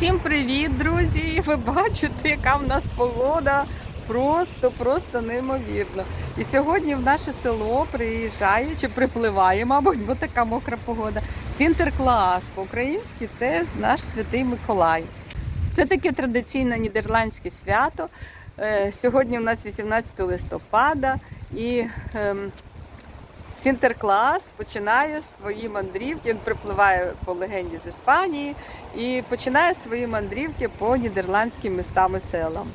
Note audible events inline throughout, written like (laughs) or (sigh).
Усім привіт, друзі! Ви бачите, яка в нас погода. Просто, просто неймовірно. І сьогодні в наше село приїжджає чи припливає, мабуть, бо така мокра погода. Сінтерклас по-українськи це наш святий Миколай. Це таке традиційне нідерландське свято. Е, Сьогодні у нас 18 листопада і ем, Сінтерклас починає свої мандрівки. Він припливає по легенді з Іспанії і починає свої мандрівки по нідерландським містам і селам.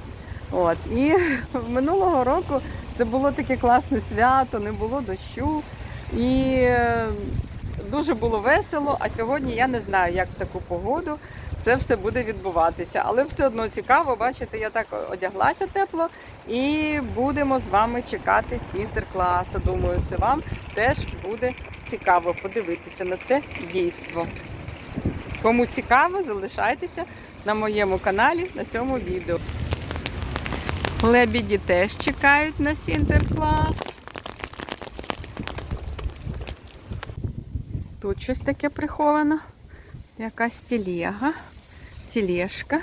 От. І (laughs) минулого року це було таке класне свято, не було дощу. І е, дуже було весело. А сьогодні я не знаю, як в таку погоду це все буде відбуватися. Але все одно цікаво, бачите, я так одяглася тепло і будемо з вами чекати сінтеркласу. Думаю, це вам теж буде цікаво подивитися на це дійство. Кому цікаво, залишайтеся на моєму каналі на цьому відео. Лебіді теж чекають на сінтерклас. Тут щось таке приховано. Якась телега, тележка.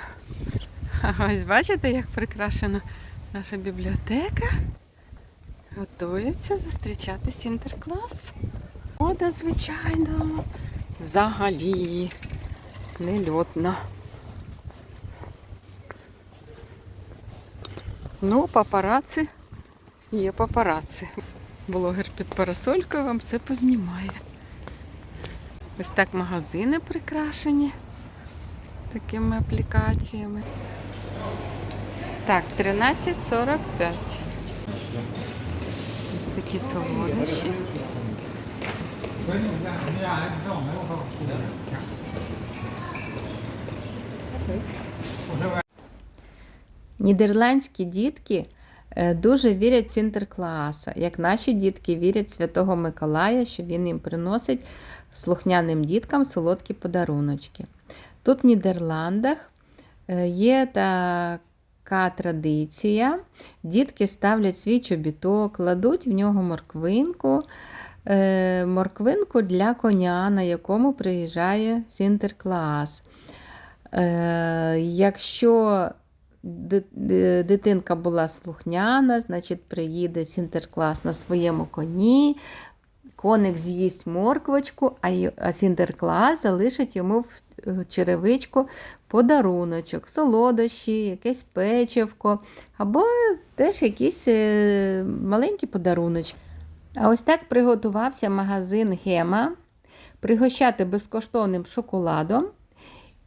(laughs) Ось бачите, як прикрашена наша бібліотека. Готується зустрічати сінтерклас. Мода, звичайно, взагалі нельотна. Ну, папараці є папараці. Блогер під парасолькою вам все познімає. Ось так магазини прикрашені такими аплікаціями. Так, 13.45. Ось такі солодощі. Нідерландські дітки е, дуже вірять в Сінтеркласа, як наші дітки вірять Святого Миколая, що він їм приносить слухняним діткам солодкі подаруночки. Тут в Нідерландах е, є така традиція. Дітки ставлять свій чобіток, кладуть в нього морквинку, е, морквинку для коня, на якому приїжджає Сінтерклас. Е, Якщо ди- ди- дитинка була слухняна, значить приїде Сінтерклас на своєму коні, коник з'їсть морквочку, а Сінтерклас залишить йому в черевичку подаруночок, солодощі, якесь печивко, або теж якісь е, маленькі подаруночки. А ось так приготувався магазин Гема пригощати безкоштовним шоколадом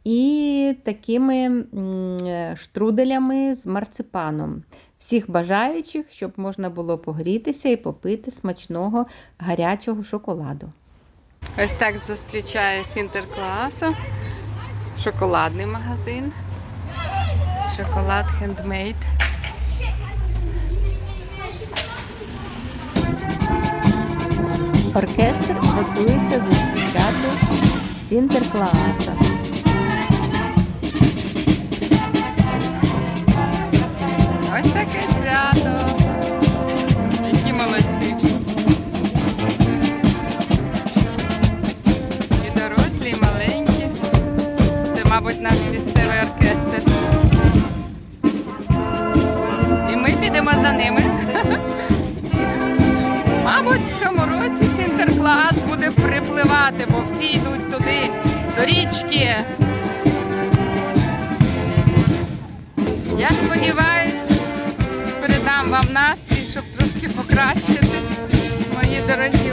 і такими е, штруделями з марципаном. Всіх бажаючих, щоб можна було погрітися і попити смачного гарячого шоколаду. Ось так зустрічає Сінтеркласу. Шоколадний магазин. Шоколад хендмейд. Оркестр готується зустрічати Сінтеркласа. Ось таке свято. Мабуть, наш місцевий оркестр. І ми підемо за ними. (laughs) Мабуть, в цьому році Сінтерклас буде припливати, бо всі йдуть туди, до річки. Я сподіваюся, передам вам настрій, щоб трошки покращити, мої дорогі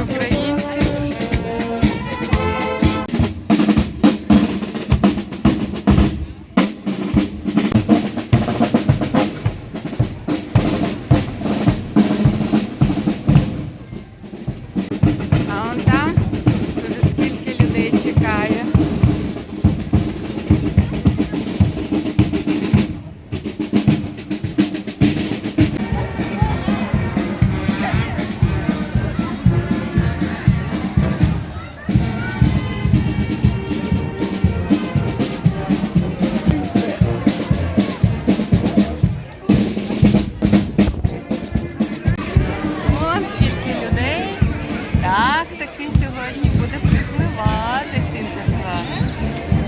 Так таки сьогодні буде припливати Сінтерклас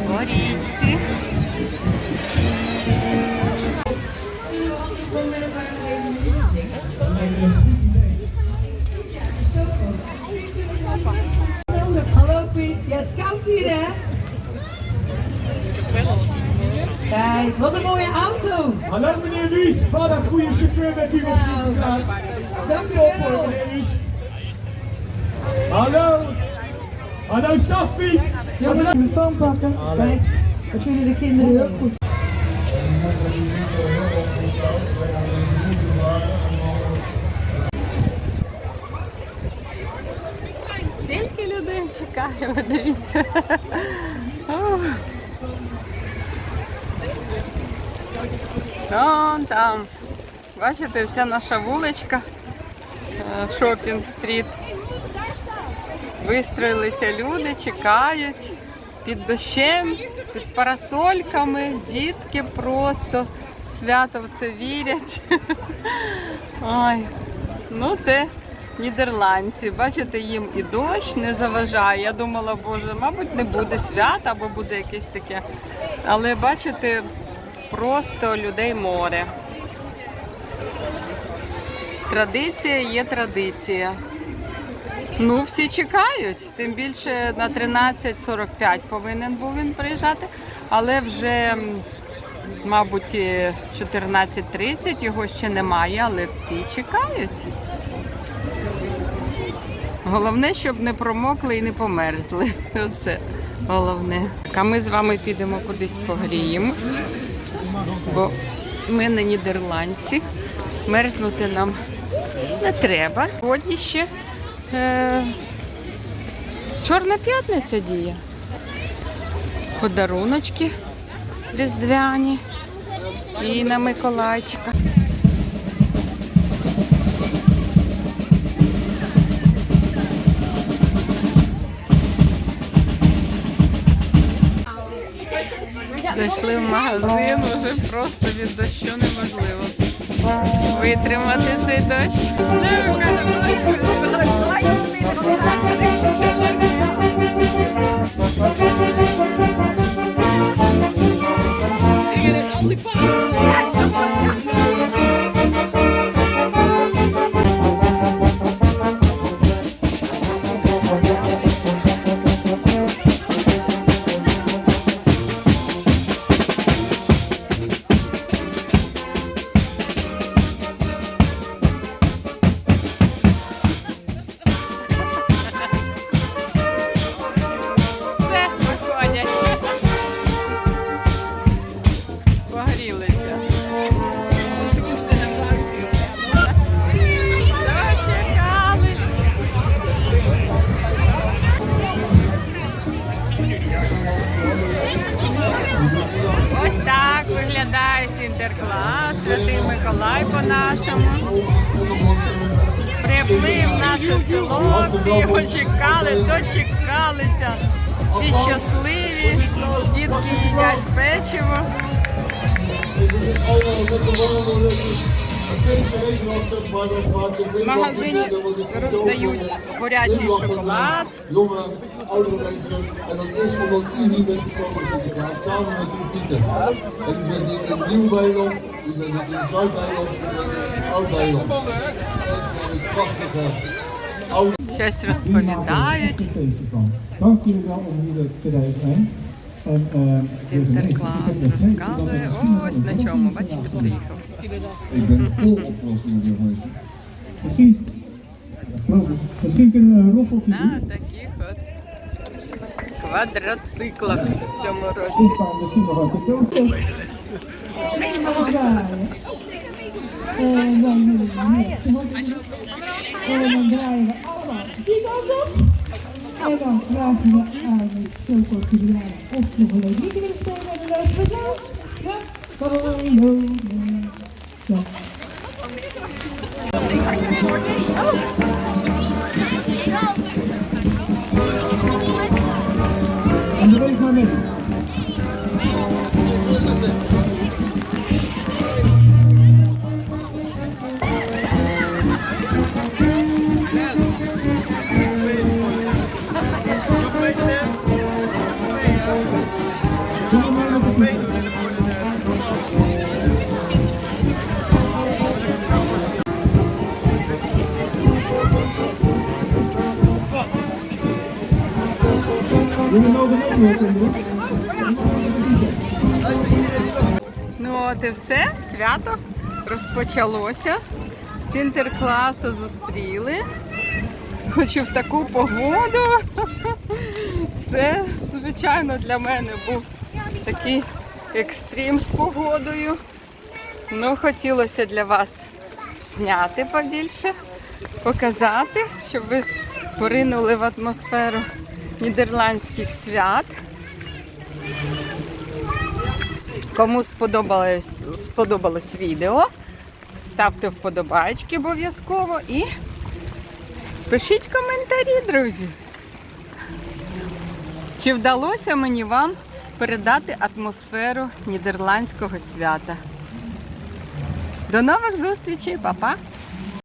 по річці. Hallo Piet, ja het is koud hier hè? Kijk, wat een mooie auto! Hallo meneer Wies, wat een goede chauffeur bent u op Sinterklaas. Dank u wel. meneer Wies. Hallo. Hallo stafpiet. Jongens, de telefoon pakken. Kijk, dat vinden de kinderen heel goed. Стільки людей чекає, ви дивіться. Вон там. Бачите, вся наша вуличка. Шопінг-стріт. Вистроїлися люди, чекають під дощем, під парасольками. Дітки просто свято в це вірять. (laughs) Ой, ну це нідерландці. Бачите, їм і дощ не заважає. Я думала, боже, мабуть, не буде свята або буде якесь таке. Але бачите, просто людей море. Традиція є традиція. Ну, всі чекають. Тим більше на 13.45 повинен був він приїжджати, але вже, мабуть, 14.30 його ще немає, але всі чекають. Головне, щоб не промокли і не померзли. (laughs) Оце головне. А ми з вами підемо кудись погріємось, бо ми на Нідерландці. Мерзнути нам не треба. Сьогодні ще е, Чорна п'ятниця діє. Подаруночки різдвяні і на Миколайчика. Зайшли в магазин, вже просто від дощу неможливо витримати цей дощ. Приплив наше село, всі його чекали, дочекалися. Всі щасливі, дітки їдять печиво. В магазині роздають горячий шоколад. Щось розповідають. Eh, Sinterklaas розказує. Ось на чому, бачите, приїхав. Ik ben vol oplossingen burgemeester. Misschien, misschien kunnen we een roffeltje doen. На таких от квадроциклах в цьому році. Ik ga misschien nog een cadeautje. En dan, nee, ze wordt- en dan draaien we allemaal die kant op. En dan vragen we aan de chocoladerijder of ze nog een leuk liedje willen spelen. En dan luisteren we zo. Ja, hallo. Zo. No. Android Mobile. Kinderen. От і все, свято розпочалося. Цінтеркласу зустріли. Хочу в таку погоду. Це, звичайно, для мене був такий екстрім з погодою. Ну, хотілося для вас зняти побільше, показати, щоб ви поринули в атмосферу нідерландських свят. Кому сподобалось, сподобалось відео, ставте вподобайки обов'язково і пишіть коментарі, друзі. Чи вдалося мені вам передати атмосферу нідерландського свята? До нових зустрічей, па-па!